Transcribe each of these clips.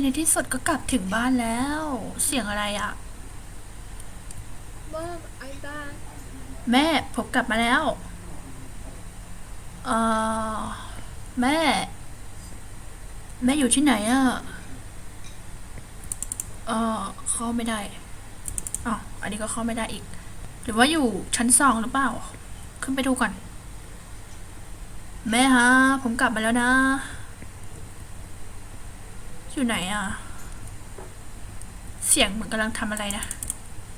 ในที่สุดก็กลับถึงบ้านแล้ว เสียงอะไรอะ Mom, I'm back. แม่ผมกลับมาแล้วเออแม่ แม่อยู่ที่ไหนอะเออเข้าไม่ได้อ๋ออันนี้ก็เข้าไม่ได้อีก หรือว่าอยู่ชั้นสองหรือเปล่า ขึ้นไปดูก่อน แม่ฮะ ผมกลับมาแล้วนะ อยู่ไหนอะเสียงเหมือนกำลังทำอะไรนะ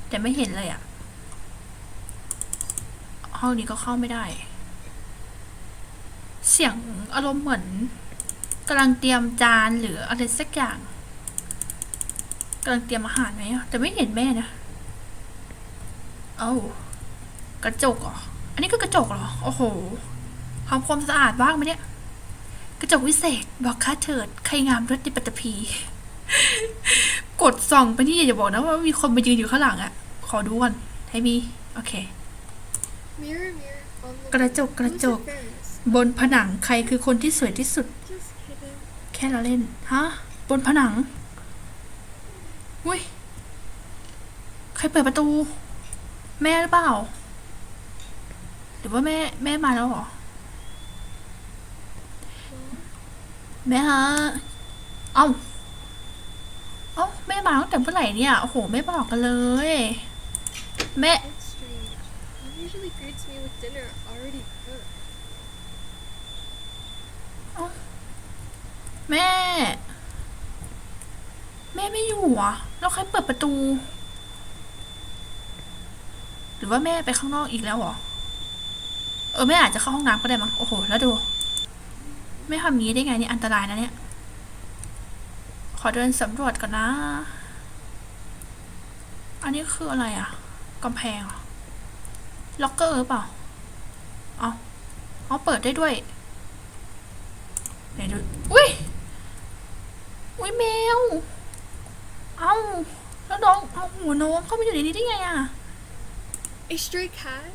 แต่ไม่เห็นเลยอะห้องนี้ก็เข้าไม่ได้ เสียงอารมณ์เหมือนกำลังเตรียมจานหรืออะไรสักอย่างกำลังเตรียมอาหารไหมอะแต่ไม่เห็นแม่นะ เอ้ากระจกเหรอ อันนี้ก็กระจกเหรอ โอ้โหทำความสะอาดบ้างไหมเนี่ย ระจกวิเศษบอกค่าเถิด ใครงามรถในปัตตภีกดส่องไปที่อย่าบอกนะว่ามีคนมายืนอยู่ข้างหลังอะขอดูก่อนให้มี โอเค กระจกกระจก บนผนังใครคือคนที่สวยที่สุด แค่เราเล่น ฮะ บนผนังอุ้ยใครเปิดประตู แม่หรือเปล่า หรือว่าแม่แม่มาแล้วเหรอ แม่ฮะ เอ้า เอ้าแม่มาตั้งแต่เมื่อไหร่เนี่ย โอ้โห ไม่บอกกันเลย แม่ It's strange. Mom usually greets me with dinner already cooked. แม่ แม่ไม่อยู่อะแล้วใครเปิดประตู หรือว่าแม่ไปข้างนอกอีกแล้วเหรอ เออแม่อาจจะเข้าห้องน้ำก็ได้มั้ง โอ้โห แล้วดู ไม่ทำงี้ได้ไงนี่อันตรายนะเนี่ย ขอเดินสำรวจก่อนนะ อันนี้คืออะไรอะกำแพงเหรอล็อกเกอร์หรือเปล่าเอาเอาเปิดได้ด้วยไหนดูอุ้ยอุ้ยแมว เอ้าแล้วน้องเอาหัวน้องเข้ามาอยู่ในนี้ได้ไงอะ A stray cat?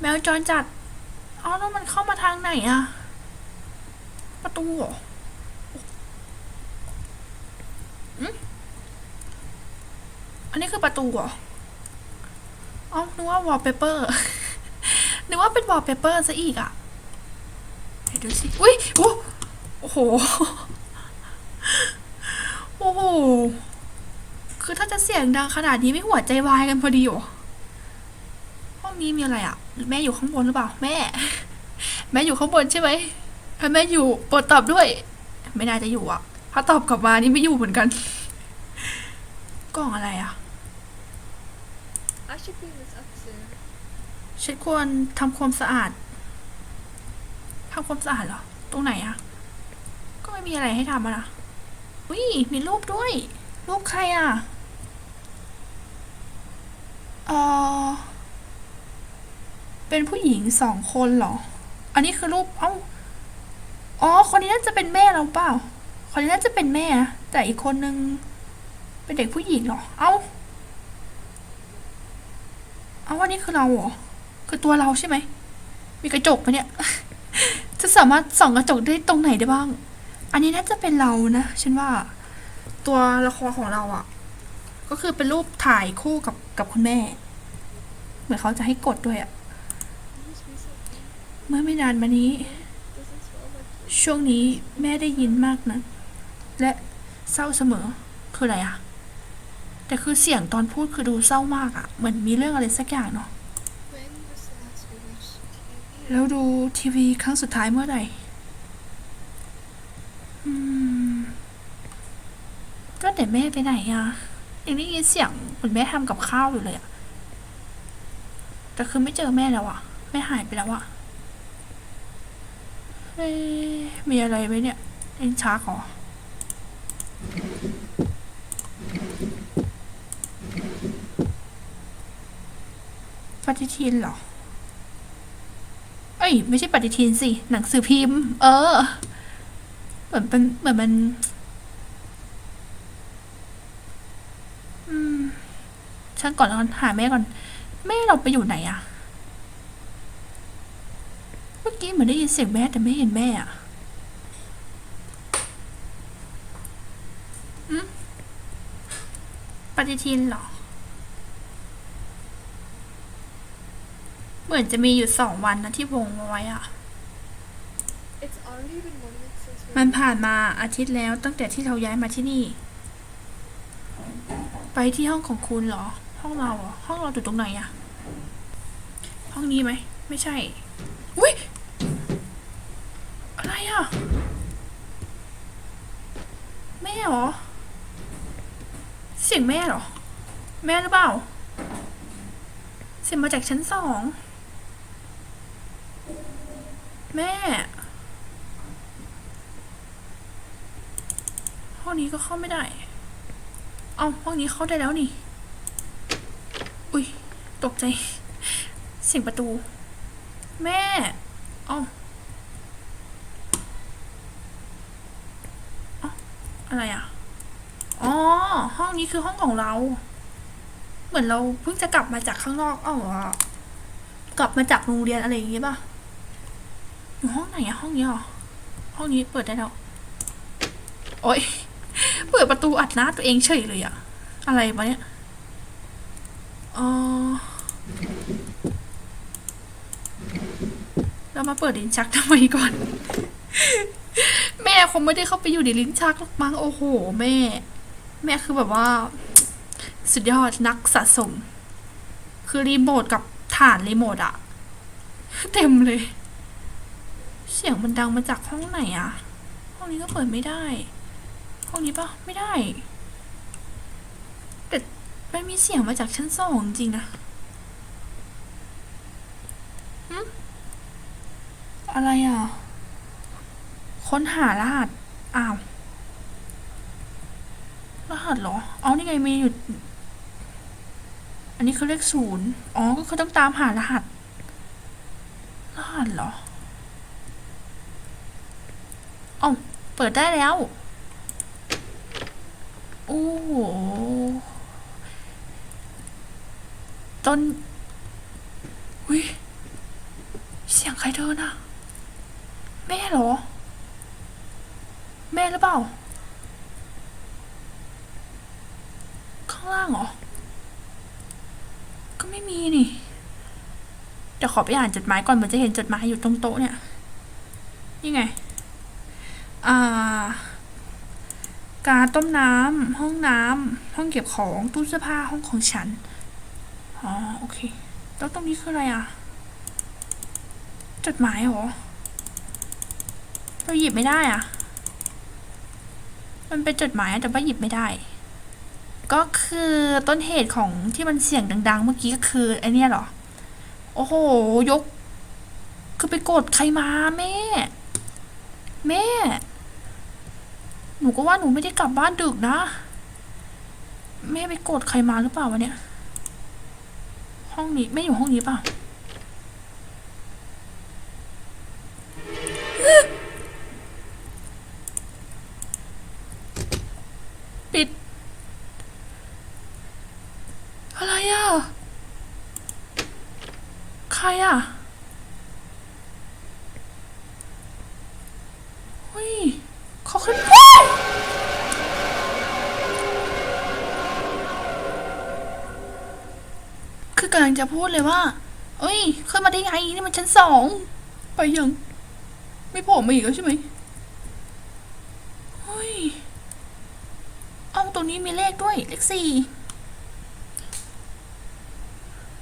แมวจรจัด เอาแล้วมันเข้ามาทางไหนอะ ประตูเหรออืมอันนี้คือประตูเหรอเอ๋อนึกว่าวอลเปเปอร์นึกว่าเป็นวอลเปเปอร์ซะอีกอะเดี๋ยวดูสิ อุ้ยโอ้โอ้โห โอ้โห คือถ้าจะเสียงดังขนาดนี้ไม่หัวใจวายกันพอดีเหรอ ห้องนี้มีอะไรอะ แม่อยู่ข้างบนหรือเปล่า แม่ แม่อยู่ข้างบนใช่ไหม ถ้าแม่อยู่โปรดตอบด้วย ไม่น่าจะอยู่อะ ถ้าตอบกลับมานี่ไม่อยู่เหมือนกัน กล่องอะไรอะ I should clean this up soon. ฉันควรทำความสะอาดทำความสะอาดเหรอ ตรงไหนอะ ก็ไม่มีอะไรให้ทำอะนะอุ้ยมีรูปด้วย รูปใครอะเออเป็นผู้หญิงสองคนเหรอ อันนี้คือรูป เอ้า อ๋อ คนนี้น่าจะเป็นแม่เราเปล่า คนนี้น่าจะเป็นแม่ แต่อีกคนนึงเป็นเด็กผู้หญิงเหรอ เอ้า เอาอันนี้คือเราเหรอ คือตัวเราใช่ไหม มีกระจกไหมเนี่ย จะสามารถส่องกระจกได้ตรงไหนได้บ้าง อันนี้น่าจะเป็นเรานะ ฉันว่า ตัวละครของเราอะ่ะ ก็คือเป็นรูปถ่ายคู่กับกับคุณแม่ เหมือนเขาจะให้กดด้วยอะ่ะ เมื่อไม่นานมานี้ ช่วงนี้แม่ได้ยินมากนะ และเศร้าเสมอ คืออะไรอะแต่คือเสียงตอนพูดคือดูเศร้ามากอะเหมือนมีเรื่องอะไรสักอย่างเนาะแล้วดูทีวีครั้งสุดท้ายเมื่อไหร่ก็แต่แม่ไปไหนอะยังได้ยินเสียงเหมือนแม่ทำกับข้าวอยู่เลยอะแต่คือไม่เจอแม่แล้วอะแม่หายไปแล้วอะเอ๊ะ มีอะไรไหมเนี่ยเอ็นชักหรอปฏิทินเหรอ เอ้ย ไม่ใช่ปฏิทินสิ หนังสือพิมพ์ เออ เหมือนเป็นเหมือนมันฉันก่อนแล้วกันหาแม่ก่อน แม่เราไปอยู่ไหนอะเมื่อกี้เหมือนได้ยินเสียงแม่แต่ไม่เห็นแม่อะอืม ปฏิทินเหรอ เหมือนจะมีอยู่สองวันนะที่วงเอาไว้อะ It's already been one week since we มันผ่านมาอาทิตย์แล้วตั้งแต่ที่เราย้ายมาที่นี่ ไปที่ห้องของคุณเหรอ ห้องเราเหรอห้องเราอยู่ตรงไหนอะห้องนี้ไหม ไม่ใช่อุ้ยอะไรอะแม่เหรอเสียงแม่เหรอ แม่หรือเปล่า เสียงมาจากชั้นสอง แม่ ห้องนี้ก็เข้าไม่ได้ เอาห้องนี้เข้าได้แล้วนี่ อุ้ย ตกใจ เสียงประตู แม่ เอาอาอะไรอะ ห้องนี้คือห้องของเรา เหมือนเราเพิ่งจะกลับมาจากข้างนอกเอ้าเหรอกลับมาจากโรงเรียนอะไรอย่างงี้ป่ะอยู่ห้องไหนอะห้องนี้หรอห้องนี้เปิดได้แล้วโอ๊ยเปิดประตูอัดหน้าตัวเองเฉยเลยอะอะไรวะเนี่ยออเรามาเปิดลิ้นชักทำไมก่อน แม่คงไม่ได้เข้าไปอยู่ในลิ้นชักหรอกมั้งโอ้โห แม่ แม่คือแบบว่า สุดยอดนักสะสม คือรีโมทกับฐานรีโมทอะเต็มเลย เสียงมันดังมาจากห้องไหนอะห้องนี้ก็เปิดไม่ได้ ห้องนี้ปะไม่ได้ แต่มันมีเสียงมาจากชั้นสองจริงนะอะไรอะ ค้นหารหัส อ้าว รหัสเหรอ เอานี่ไงมีอยู่ อันนี้คือเลขศูนย์ อ๋อ ก็คือต้องตามหารหัส รหัสเหรออ้าเปิดได้แล้วโอ้โหต้นวิเสียงใครเดินอะแม่เหรอ แม่หรือเปล่าางล่างเหรอ ก็ไม่มีนี่เดี๋ยวขอไปอ่านจดหมายก่อนเหมือนจะเห็นจดหมายอยู่ตรงโต๊ะเนี่ย นี่ไง อ่า การต้มน้ำห้องน้ำห้องเก็บของตู้เสื้อผ้าห้องของฉัน อ๋อโอเค แล้วตรงนี้คืออะไรอะ จดหมายเหรอ เราหยิบไม่ได้อะ มันเป็นจดหมายแต่ว่าหยิบไม่ได้ ก็คือต้นเหตุของที่มันเสียงดัง ๆ เมื่อกี้ก็คือไอเนี้ยหรอ โอ้โห ยก คือไปโกรธใครมาแม่ แม่ หนูก็ว่าหนูไม่ได้กลับบ้านดึกนะ แม่ไปโกรธใครมาหรือเปล่าวะเนี่ย ห้องนี้ไม่อยู่ห้องนี้เปล่า ปิด อะไรอะ ใครอะเฮ้ยเขาขึ้นว้ายคือกำลัง จะพูดเลยว่า เอ้ยขึ้นมาได้ไงนี่มันชั้นสอง ไปยัง ไม่โผล่มาอีกแล้วใช่ไหมเฮ้ยเอาตรงนี้มีเลขด้วย เลขสี่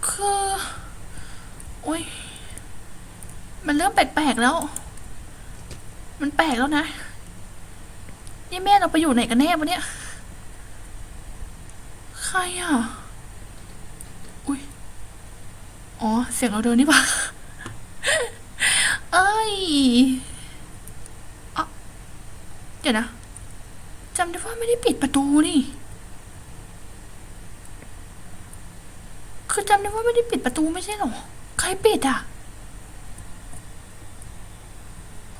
คือโอ้ย มันเริ่มแปลกๆแล้ว มันแปลกแล้วนะ นี่แม่เราไปอยู่ไหนกันแน่ปะเนี่ย ใครอะ อ๋อ เสียงเราเดินนี่ปะเอ้ยอะเดี๋ยวนะจำได้ว่าไม่ได้ปิดประตูนี่ คือจำได้ว่าไม่ได้ปิดประตูไม่ใช่หรอ ใครปิดอะ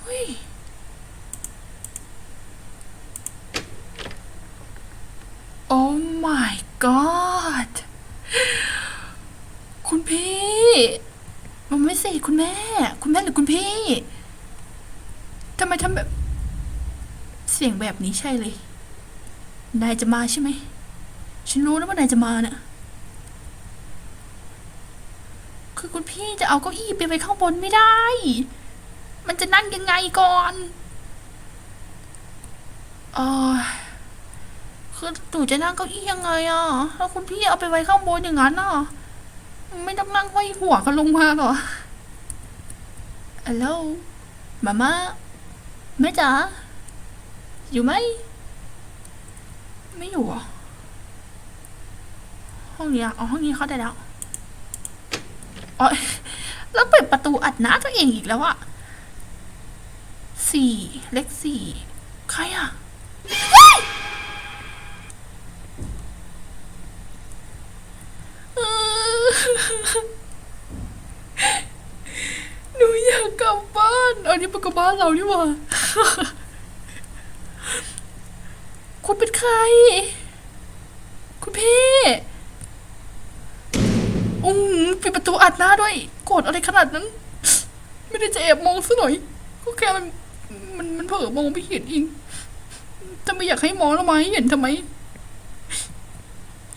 เฮ้ย โอ้ my god คุณพี่ มันไม่สิคุณแม่ คุณแม่หรือคุณพี่ ทำไมทำแบบ เสียง แบบนี้ใช่เลย นายจะมาใช่ไหม ฉันรู้นะว่านายจะมาเนี่ยคือคุณพี่จะเอาเก้าอี้ไปไว้ข้างบนไม่ได้ มันจะนั่งยังไงก่อนออคือหนูจะนั่งเก้าอี้ยังไงอะ แล้วคุณพี่เอาไปไว้ข้างบนอย่างนั้นอะ ไม่ต้องนั่งห้อยหัวกันลงมาหรอฮัลโหลมาม่าแม่จ๋า อยู่ไหม ไม่อยู่หรอะห้องนี้อะอ๋อห้องนี้เข้าได้แล้วอ๋อแล้วเปิดประตูอัดหน้าตัวเองอีกแล้วอะสี่เลขสี่ใครอะหนูอยากกลับบ้าน อันนี้เป็นกับบ้านเรานี่หว่า คุณเป็นใคร คุณพี่อืมปิดประตูอัดหน้าด้วย โกรธอะไรขนาดนั้น ไม่ได้จะแอบมองซะหน่อย ก็แค่มัน มันมันเผลอมองไม่เห็นเองถ้าไม่อยากให้มองแล้วมาให้เห็นทำไม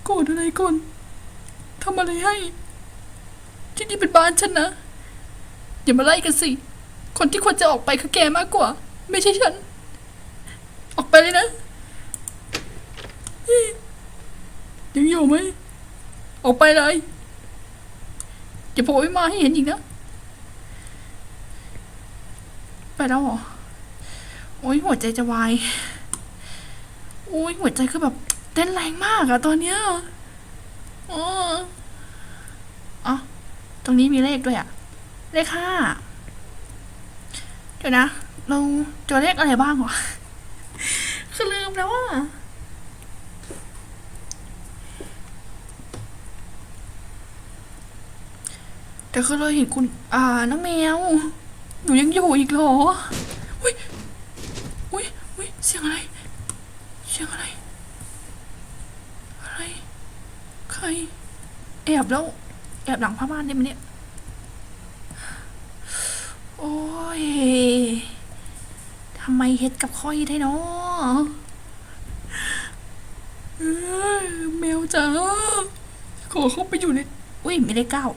โกรธอะไรก่อนทำอะไรให้ ที่นี่เป็นบ้านฉันนะ อย่ามาไล่กันสิ คนที่ควรจะออกไปคือแกมากกว่า ไม่ใช่ฉัน ออกไปเลยนะ ยังอยู่ไหมออกไปเลยอย่าโผล่มาให้เห็นอีกนะ ไปแล้วเหรอ โอ้ยหัวใจจะวาย โอ้ยหัวใจคือแบบเต้นแรงมากอะตอนเนี้ยอ๋ออ๋อตรงนี้มีเลขด้วยอะเลขห้าเดี๋ยวนะ เราเจอเลขอะไรบ้างวะคือลืมแล้วอะ แต่คือเราเห็นคุณอ่าน้องแมว หนูยังอยู่อีกเหรออุ้ยอุ้ยอุ้ยเสียงอะไร เสียงอะไร อะไร ใคร แอบแล้ว แอบหลังผ้าม่านได้ไหมเนี่ย โอ้ยทำไมเฮ็ดกับค่อยได้เนาะแมวจ๋าขอเข้าไปอยู่ใน อุ้ยไม่ได้เก้า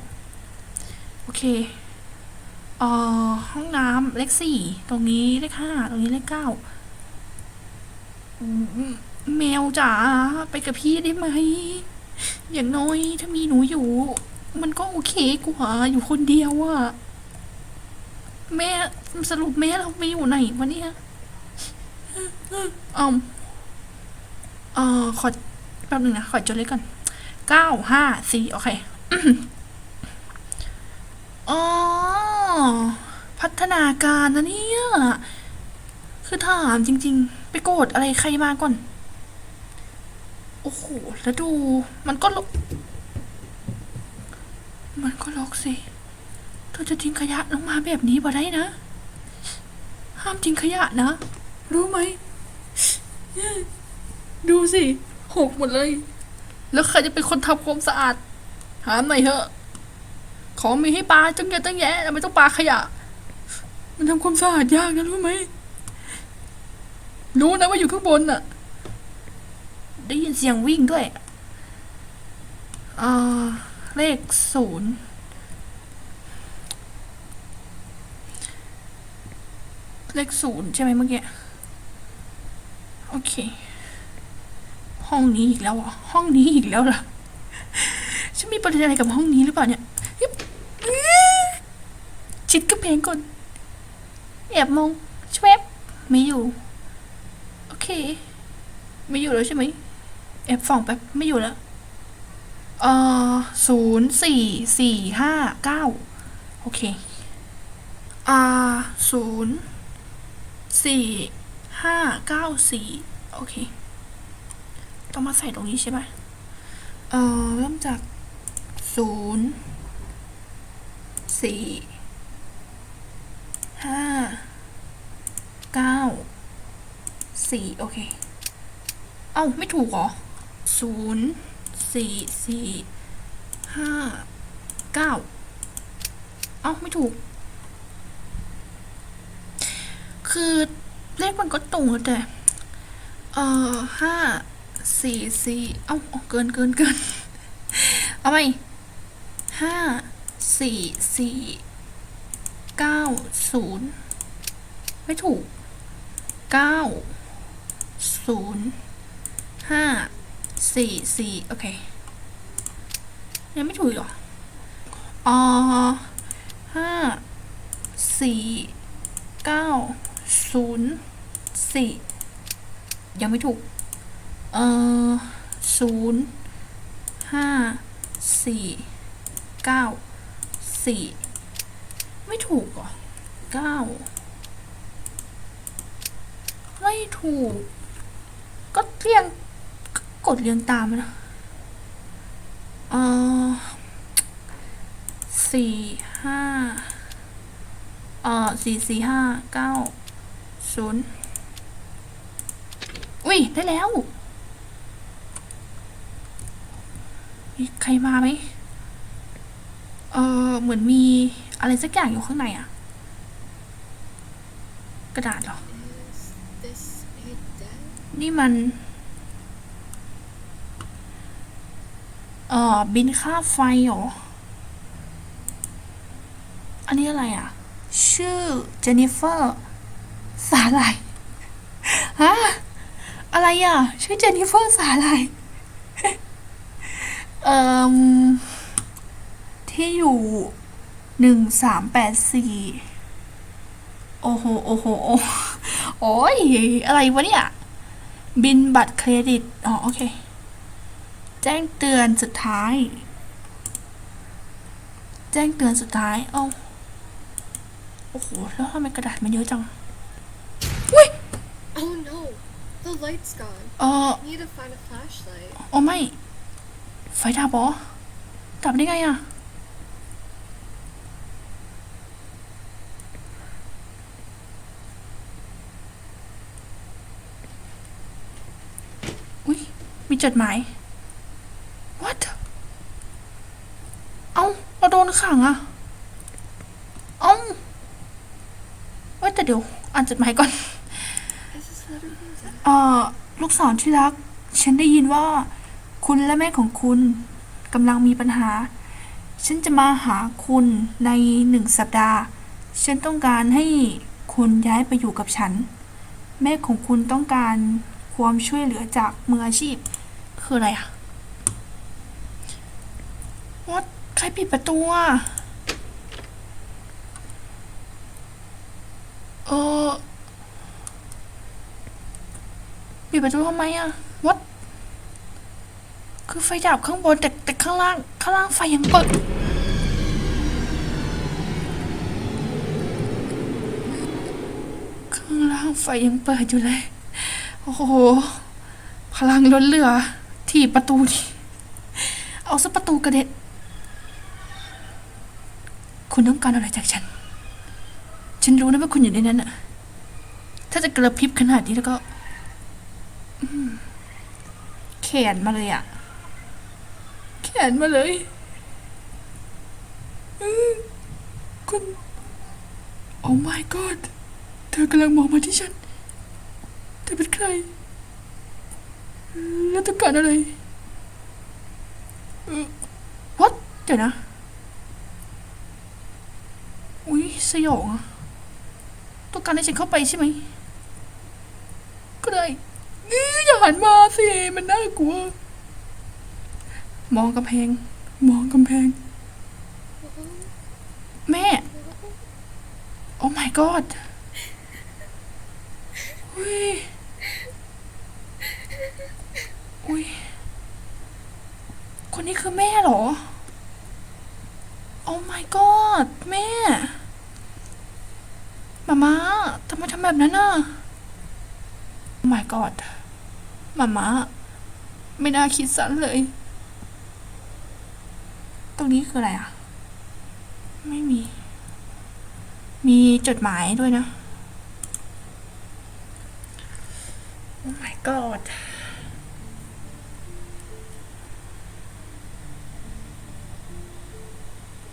โอเคเอ่อห้องน้ำเลขสี่ตรงนี้เลขห้าตรงนี้เลขเก้าแมวจ๋าไปกับพี่ได้ไหม อย่างน้อยถ้ามีหนูอยู่ มันก็โอเคกว่าอยู่คนเดียวอะแม่สรุปแม่เราไปอยู่ไหนวะเนี่ยอืมเอ่อขอแป๊บหนึงนะ ขอจดเลขก่อนเก้าห้าสี่โอเค อ๋อ พัฒนาการนะเนี่ย คือถามจริง ๆ ไปโกรธอะไรใครมาก่อน โอ้โห แล้วดู มันก็ลก มันก็ลกสิ เธอจะทิ้งขยะลงมาแบบนี้บ่ได้นะ ห้ามทิ้งขยะนะ รู้ไหม ดูสิ หกหมดเลย แล้วใครจะเป็นคนทำความสะอาด ถามหน่อยเถอะ ของมีให้ปลาตั้งเยะตั้งแยะทำไมต้องปลาขยะ มันทำความสะอาดยากนะรู้ไหม รู้นะว่าอยู่ข้างบนน่ะ ได้ยินเสียงวิ่งด้วยเอ่อเลขศูนย์เลขศูนย์ใช่ไหมเมื่อกี้ โอเค ห้องนี้อีกแล้วอะห้องนี้อีกแล้วเหรอฉันมีประเด็นอะไรกับห้องนี้หรือเปล่าเนี่ย ชิดกระเพงก่อนแอบมองชวบไม่อยู่ โอเค ไม่อยู่แล้วใช่ไหมแอบส่องแป๊บไม่อยู่แล้วเอ่อศูนย์สี่สี่ห้าเก้าโอเคอ่าศูนย์สี่ห้าเก้าสี่โอเค ต้องมาใส่ตรงนี้ใช่ไหมเอ่อเริ่มจากศูนย์สี่ ห้าเก้าสี่โอเค เอ้า ไม่ถูกเหรอศูนย์สี่สี่ห้าเก้าเอ้า ไม่ถูก คือเลขมันก็ตรงแต่ เอ่อห้าสี่สี่เอ้าเอาเกินเกินเกินเอาไปห้าสี่สี่ เก้าศูนย์ไม่ถูกเก้าศูนย์ห้าสี่สี่โอเคยังไม่ถูกหรออ๋อห้าสี่เก้าศูนย์สี่ยังไม่ถูก เออศูนย์ห้าสี่เก้าสี่ ไม่ถูกเหรอเก้าไม่ถูก ก็เรียงกกดเรียงตามนนะเออสี่ห้าเออสี่สี่ห้าเก้าศูนย์อุ้ย ได้แล้ว มีใครมาไหมเออเหมือนมี อะไรสักอย่างอยู่ข้างในอะกระดาษหรอ นี่มันเอ่อบินค่าไฟเหรอ อันนี้อะไรอะ ชื่อเจนนิเฟอร์สาหร่ายฮะอะไรอะ ชื่อเจนนิเฟอร์สาหร่ายเอ่อที่อยู่ หนึ่งสามแปดสี่โอ้โห โอ้โหโอ้โอ้ย อะไรวะเนี่ย บินบัตรเครดิต อ๋อ โอเค แจ้งเตือนสุดท้าย แจ้งเตือนสุดท้าย เอ้า โอ้โห แล้วทำไมกระดาษมันเยอะจัง Oh no! The light's gone. เออ Need to find a flashlight. อ๋อไม่ ไฟดับเหรอดับได้ไงอะอุ้ย มีจดหมาย what เอ้าเราโดนขังอะเอ้าเว้ยแต่เดี๋ยว อ่านจดหมายก่อน Is this letter from Dad? เอ่อลูกสาวที่รัก ฉันได้ยินว่า คุณและแม่ของคุณกำลังมีปัญหา ฉันจะมาหาคุณในหนึ่งสัปดาห์ ฉันต้องการให้คุณย้ายไปอยู่กับฉัน แม่ของคุณต้องการความช่วยเหลือจากมืออาชีพ คืออะไรอะวัดใครปิดประตูอะเออปิดประตูทำไมอะวัดคือไฟดับข้างบนแต่แต่ข้างล่าง ข้างล่างไฟยังเปิดข้างล่างไฟยังเปิดอยู่เลย โอ้โห พลังล้นเหลือ ถีบประตูดิเอาซะประตูกระเด็นคุณต้องการอะไรจากฉัน ฉันรู้นะว่าคุณอยู่ในนั้นอะถ้าจะกระพริบขนาดนี้แล้วก็เขียนมาเลยอะเขียนมาเลยคุณ โอ้ my god เธอกำลังมองมาที่ฉัน เธอเป็นใคร แล้วต้องการอะไรเอ่อ what เดี๋ยวนะ อุ๊ยสยองอะต้องการให้ฉันเข้าไปใช่ไหม ก็ได้นี่อย่าหันมาสิ มันน่ากลัว มองกำแพง มองกำแพง แม่ โอ้ my god อุ้ย อุ้ยคนนี้คือแม่เหรอ โอ้ my god แม่ มาม่าทำไมทำแบบนั้นน่ะ Oh my god มาม่าไม่น่าคิดสั้นเลย ตรงนี้คืออะไรอะ ไม่มี มีจดหมายด้วยนะ Oh my god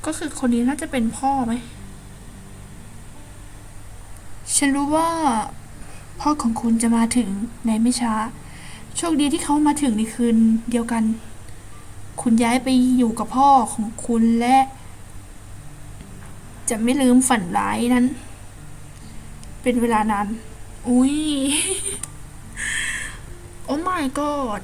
ก็คือคนนี้น่าจะเป็นพ่อไหม ฉันรู้ว่า พ่อของคุณจะมาถึงในไม่ช้า โชคดีที่เขามาถึงในคืนเดียวกัน คุณย้ายไปอยู่กับพ่อของคุณและ จะไม่ลืมฝันร้ายนั้น เป็นเวลานาน อุ้ย โอ้ my god